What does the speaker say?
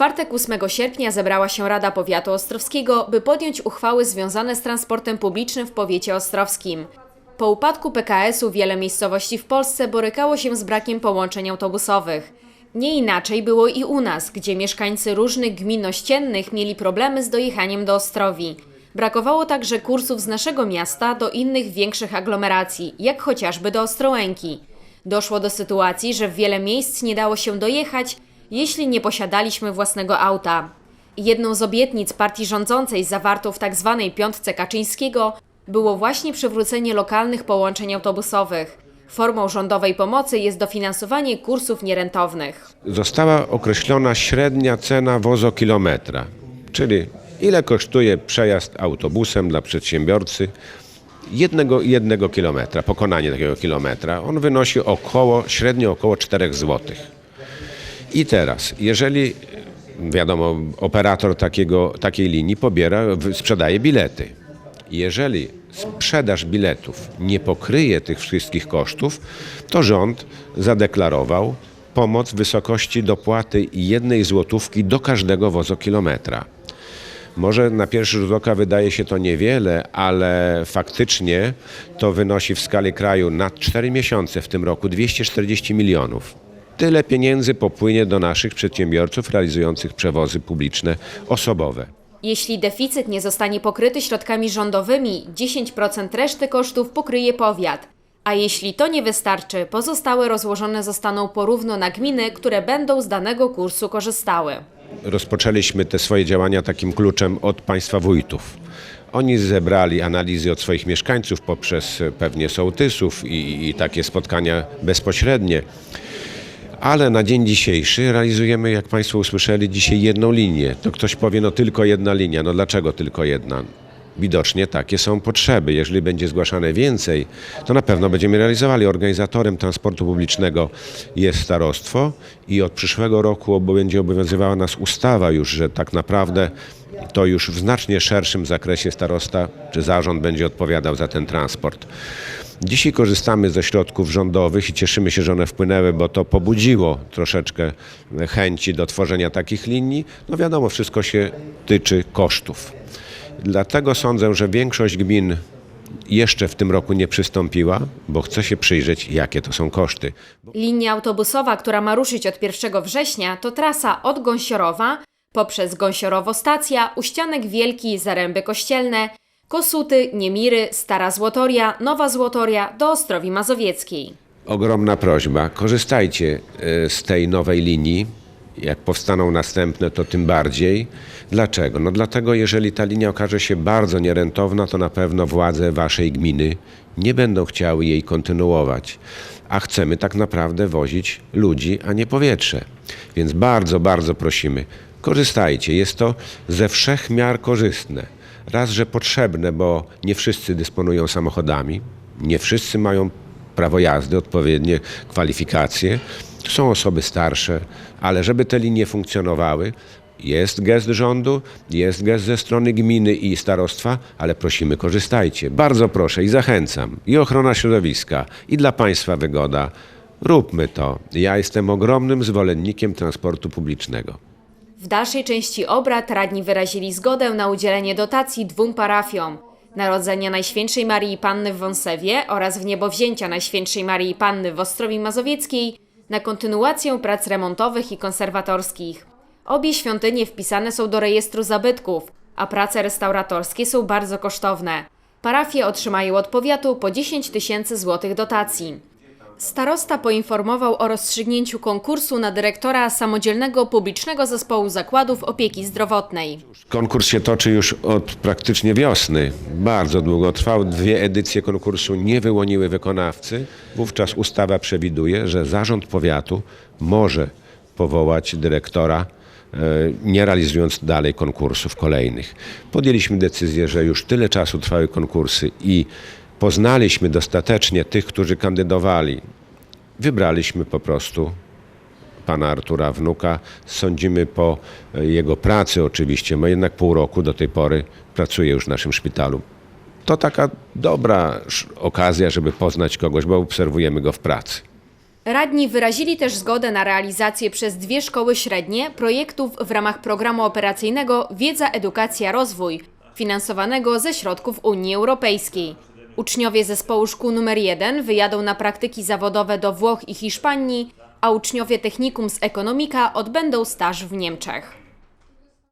czwartek 8 sierpnia zebrała się Rada Powiatu Ostrowskiego, by podjąć uchwały związane z transportem publicznym w powiecie ostrowskim. Po upadku PKS-u wiele miejscowości w Polsce borykało się z brakiem połączeń autobusowych. Nie inaczej było i u nas, gdzie mieszkańcy różnych gmin ościennych mieli problemy z dojechaniem do Ostrowi. Brakowało także kursów z naszego miasta do innych większych aglomeracji, jak chociażby do Ostrołęki. Doszło do sytuacji, że w wiele miejsc nie dało się dojechać, jeśli nie posiadaliśmy własnego auta. Jedną z obietnic partii rządzącej zawartą w tzw. piątce Kaczyńskiego było właśnie przywrócenie lokalnych połączeń autobusowych. Formą rządowej pomocy jest dofinansowanie kursów nierentownych. Została określona średnia cena wozokilometra, czyli ile kosztuje przejazd autobusem dla przedsiębiorcy jednego, jednego kilometra, pokonanie takiego kilometra. On wynosi około, średnio około 4 zł. I teraz, jeżeli wiadomo, operator takiego, takiej linii pobiera, sprzedaje bilety. Jeżeli sprzedaż biletów nie pokryje tych wszystkich kosztów, to rząd zadeklarował pomoc w wysokości dopłaty jednej złotówki do każdego wozokilometra. Może na pierwszy rzut oka wydaje się to niewiele, ale faktycznie to wynosi w skali kraju na 4 miesiące w tym roku 240 milionów. Tyle pieniędzy popłynie do naszych przedsiębiorców realizujących przewozy publiczne osobowe. Jeśli deficyt nie zostanie pokryty środkami rządowymi, 10% reszty kosztów pokryje powiat. A jeśli to nie wystarczy, pozostałe rozłożone zostaną porówno na gminy, które będą z danego kursu korzystały. rozpoczęliśmy te swoje działania takim kluczem od państwa wójtów. Oni zebrali analizy od swoich mieszkańców poprzez pewnie sołtysów i, i takie spotkania bezpośrednie. Ale na dzień dzisiejszy realizujemy, jak Państwo usłyszeli, dzisiaj jedną linię. To ktoś powie, no tylko jedna linia. No dlaczego tylko jedna? Widocznie takie są potrzeby. Jeżeli będzie zgłaszane więcej, to na pewno będziemy realizowali. Organizatorem transportu publicznego jest starostwo i od przyszłego roku będzie obowiązywała nas ustawa już, że tak naprawdę to już w znacznie szerszym zakresie starosta czy zarząd będzie odpowiadał za ten transport. Dzisiaj korzystamy ze środków rządowych i cieszymy się, że one wpłynęły, bo to pobudziło troszeczkę chęci do tworzenia takich linii. No wiadomo, wszystko się tyczy kosztów. Dlatego sądzę, że większość gmin jeszcze w tym roku nie przystąpiła, bo chce się przyjrzeć, jakie to są koszty. Linia autobusowa, która ma ruszyć od 1 września, to trasa od Gąsiorowa poprzez Gąsiorowo Stacja, Uścianek Wielki, Zaręby Kościelne, Kosuty, Niemiry, Stara Złotoria, Nowa Złotoria do Ostrowi Mazowieckiej. Ogromna prośba, korzystajcie e, z tej nowej linii. Jak powstaną następne, to tym bardziej. Dlaczego? No dlatego, jeżeli ta linia okaże się bardzo nierentowna, to na pewno władze waszej gminy nie będą chciały jej kontynuować. A chcemy tak naprawdę wozić ludzi, a nie powietrze. Więc bardzo, bardzo prosimy, korzystajcie. Jest to ze wszech miar korzystne. Raz, że potrzebne, bo nie wszyscy dysponują samochodami, nie wszyscy mają prawo jazdy, odpowiednie kwalifikacje. Są osoby starsze, ale żeby te linie funkcjonowały, jest gest rządu, jest gest ze strony gminy i starostwa, ale prosimy, korzystajcie. Bardzo proszę i zachęcam. I ochrona środowiska, i dla Państwa wygoda. Róbmy to. Ja jestem ogromnym zwolennikiem transportu publicznego. W dalszej części obrad radni wyrazili zgodę na udzielenie dotacji dwóm parafiom. Narodzenia Najświętszej Marii Panny w Wąsewie oraz w niebowzięcia Najświętszej Marii Panny w Ostrowi Mazowieckiej na kontynuację prac remontowych i konserwatorskich. Obie świątynie wpisane są do rejestru zabytków, a prace restauratorskie są bardzo kosztowne. Parafie otrzymają od powiatu po 10 tysięcy złotych dotacji. Starosta poinformował o rozstrzygnięciu konkursu na dyrektora Samodzielnego Publicznego Zespołu Zakładów Opieki Zdrowotnej. Konkurs się toczy już od praktycznie wiosny. Bardzo długo trwał. Dwie edycje konkursu nie wyłoniły wykonawcy. Wówczas ustawa przewiduje, że zarząd powiatu może powołać dyrektora, e, nie realizując dalej konkursów kolejnych. Podjęliśmy decyzję, że już tyle czasu trwały konkursy i poznaliśmy dostatecznie tych, którzy kandydowali. Wybraliśmy po prostu pana Artura Wnuka. Sądzimy po jego pracy oczywiście, bo jednak pół roku do tej pory pracuje już w naszym szpitalu. To taka dobra okazja, żeby poznać kogoś, bo obserwujemy go w pracy. Radni wyrazili też zgodę na realizację przez dwie szkoły średnie projektów w ramach programu operacyjnego Wiedza, Edukacja, Rozwój, finansowanego ze środków Unii Europejskiej. Uczniowie zespołu szkół nr 1 wyjadą na praktyki zawodowe do Włoch i Hiszpanii, a uczniowie technikum z ekonomika odbędą staż w Niemczech.